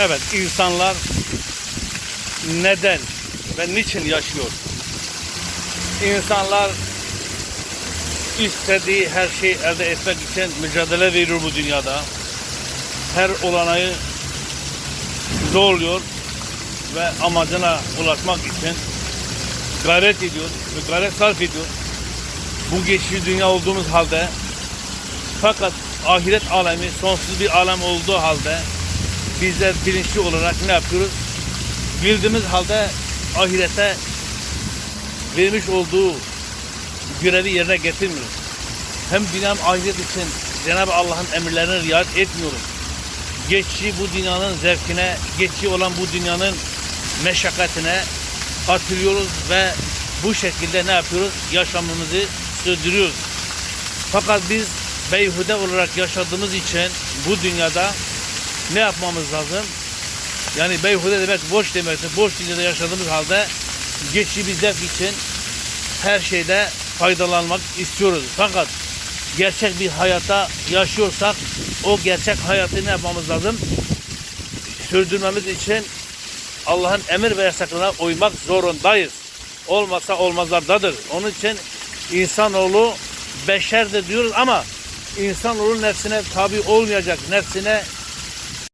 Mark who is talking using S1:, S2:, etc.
S1: Evet, insanlar neden ve niçin yaşıyor? İnsanlar istediği her şeyi elde etmek için mücadele veriyor bu dünyada. Her olanağı zorluyor ve amacına ulaşmak için gayret ediyor ve gayret sarf ediyor. Bu geçici dünya olduğumuz halde fakat ahiret alemi sonsuz bir alem olduğu halde bizler bilinçli olarak ne yapıyoruz? Bildiğimiz halde ahirete vermiş olduğu görevi yerine getirmiyoruz. Hem dünya hem ahiret için Cenab-ı Allah'ın emirlerine riayet etmiyoruz. Geçici bu dünyanın zevkine, geçici olan bu dünyanın meşakkatine atılıyoruz ve bu şekilde ne yapıyoruz? Yaşamımızı sürdürüyoruz. Fakat biz beyhude olarak yaşadığımız için bu dünyada ne yapmamız lazım? Yani beyhude demek boş demektir. Boş dünyada yaşadığımız halde geçici zevk için her şeyde faydalanmak istiyoruz. Fakat gerçek bir hayata yaşıyorsak o gerçek hayatı ne yapmamız lazım? Sürdürmemiz için Allah'ın emir ve yasaklarına uymak zorundayız. Olmazsa olmazlardadır. Onun için insanoğlu beşerdir diyoruz ama insanoğlu nefsine tabi olmayacak, nefsine